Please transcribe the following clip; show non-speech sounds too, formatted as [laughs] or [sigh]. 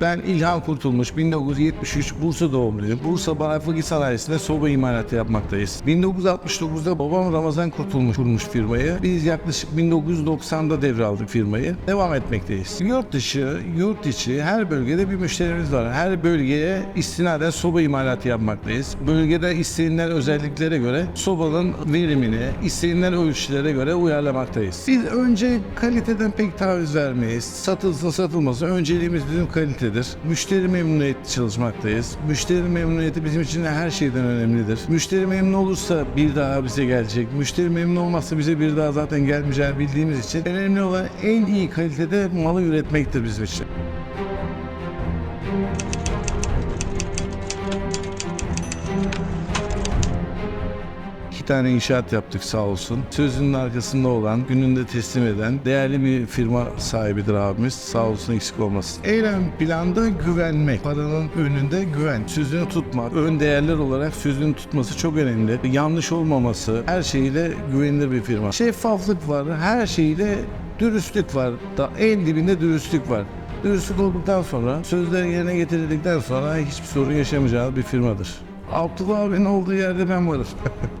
Ben İlhan Kurtulmuş, 1973 Bursa doğumluyum. Bursa Barafaki Sanayisi'nde soba imalatı yapmaktayız. 1969'da babam Ramazan Kurtulmuş kurmuş firmayı. Biz yaklaşık 1990'da devraldık firmayı. Devam etmekteyiz. Yurt dışı, yurt içi her bölgede bir müşterimiz var. Her bölgeye istinaden soba imalatı yapmaktayız. Bölgede istenilen özelliklere göre sobanın verimini, istenilen ölçülere göre uyarlamaktayız. Biz önce kaliteden pek taviz vermeyiz. Satılsın satılmasın önceliğimiz bizim kalitedir. Müşteri memnuniyeti çalışmaktayız. Müşteri memnuniyeti bizim için her şeyden önemlidir. Müşteri memnun olursa bir daha bize gelecek. Müşteri memnun olmazsa bize bir daha zaten gelmeyeceğini bildiğimiz için önemli olan en iyi kalitede malı üretmektir bizim için. Tane inşaat yaptık sağ olsun. Sözünün arkasında olan, gününde teslim eden değerli bir firma sahibidir abimiz. Sağ olsun eksik olmasın. Ön planda güvenmek. Paranın önünde güven. Sözünü tutmak. Ön değerler olarak sözünü tutması çok önemli. Yanlış olmaması. Her şeyiyle güvenilir bir firma. Şeffaflık var. Her şeyle dürüstlük var. Da en dibinde dürüstlük var. Dürüstlük olduktan sonra, sözler yerine getirildikten sonra hiçbir sorun yaşamayacağı bir firmadır. Abdullah abinin olduğu yerde ben varım. [laughs]